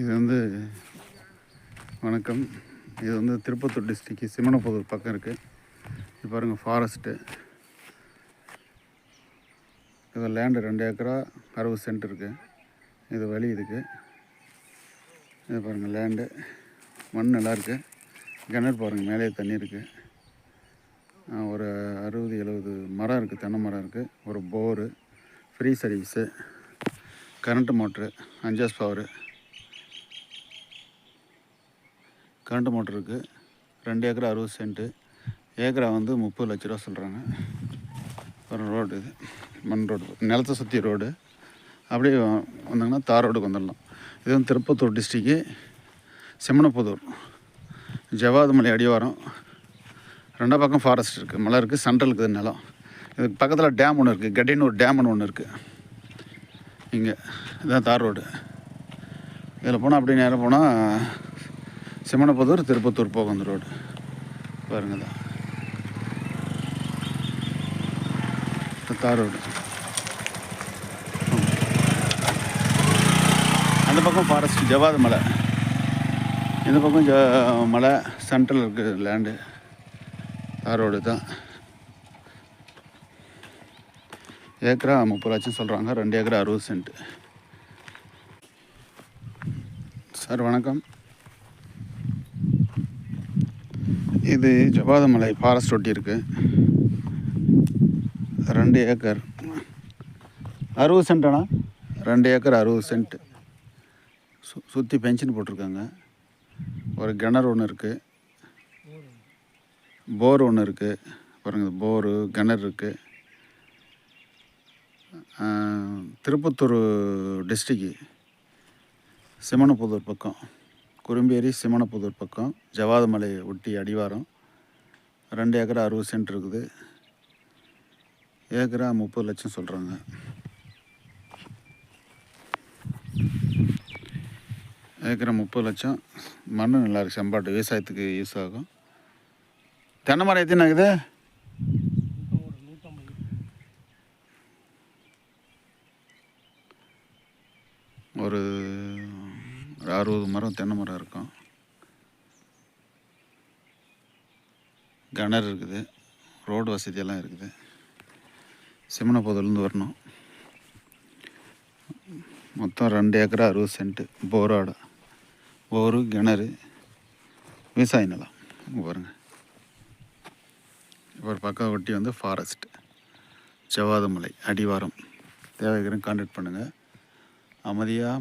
இது வந்து வணக்கம். இது வந்து திருப்பத்தூர் டிஸ்ட்ரிக்கு சிமனப்புதூர் பக்கம் இருக்குது இது பாருங்கள் ஃபாரஸ்ட்டு இது லேண்டு ரெண்டு ஏக்கரா அறுபது சென்ட் இருக்குது இது வழி இதுக்கு. இது பாருங்கள் லேண்டு மண் நல்லா இருக்குது கிணறு பாருங்கள் மேலே தண்ணி இருக்குது ஒரு அறுபது எழுபது மரம் இருக்குது தென்னை மரம் இருக்குது ஒரு bore free service current motor அஞ்சாஸ் power current மோட்டருக்கு இருக்குது ரெண்டு ஏக்கரா அறுபது சென்ட்டு. ஏக்கரா வந்து முப்பது லட்ச ரூபா சொல்கிறாங்க ஒரு ரோடு இது. மண் ரோடு. நிலத்தை சுற்றி ரோடு. அப்படியே வந்தாங்கன்னா தார் ரோடுக்கு வந்துடலாம். இது வந்து திருப்பத்தூர் டிஸ்ட்ரிக்கு செம்மனப்புதூர் ஜவாது மலை அடிவாரம். ரெண்டா பக்கம் ஃபாரஸ்ட் இருக்குது மலை இருக்குது சென்ட்ரல் இருக்குது நிலம். இதுக்கு பக்கத்தில் டேம் ஒன்று இருக்குது கட்டின்னு ஒரு டேம்னு ஒன்று இருக்குது இங்கே. இதுதான் தார் ரோடு. இதில் போனால் அப்படியே நேரம் போனால் சிம்மனப்புதூர் திருப்பத்தூர் போகும் அந்த ரோடு பாருங்க தான் தார் ரோடு அந்த பக்கம் ஃபாரஸ்ட் ஜவாது மலை. இந்த பக்கம் ஜ மலை சென்ட்ரல் இருக்குது லேண்டு தார் ரோடு தான். ஏக்கரா முப்பது லட்சம் சொல்கிறாங்க ரெண்டு ஏக்கரா அறுபது சென்ட் சார் வணக்கம். இது ஜபாதமலை ஃபாரஸ்ட் ஒட்டி இருக்குது ரெண்டு ஏக்கர். அறுபது சென்ட்டாண்ணா ரெண்டு ஏக்கர் அறுபது சென்ட். சு சுற்றி பென்ஷன் போட்டிருக்காங்க. ஒரு கிணறு ஒன்று இருக்குது போர் ஒன்று இருக்குது பாருங்க போரு கிணறு இருக்குது திருப்பத்தூர் டிஸ்ட்ரிக்கு சிமனப்புதூர் பக்கம். குறும்பேரி சிமணப்புதூர் பக்கம் ஜவாதமலை ஒட்டி அடிவாரம். ரெண்டு ஏக்கரா அறுபது சென்ட் இருக்குது. ஏக்கரா முப்பது லட்சம் சொல்கிறாங்க ஏக்கரா முப்பது லட்சம். மண் நல்லா இருக்கு. செம்பாட்டு விவசாயத்துக்கு யூஸ் ஆகும். தென்னை மரம் எத்தனை ஆகுது ஒரு ஒரு அறுபது மரம் தென்னை மரம் இருக்கும். கிணறு இருக்குது. ரோடு வசதியெல்லாம் இருக்குது. சிம்மனப்போதுலேருந்து வரணும். மொத்தம் ரெண்டு ஏக்கரா அறுபது சென்ட்டு. போராட. போரு கிணறு விவசாய நிலம். பாருங்கள் பாருங்க. ஒரு பக்கம் ஒட்டி வந்து ஃபாரஸ்ட் செவ்வாதமலை அடிவாரம். தேவைக்கிறேன் கான்டாக்ட் பண்ணுங்கள் அமைதியாக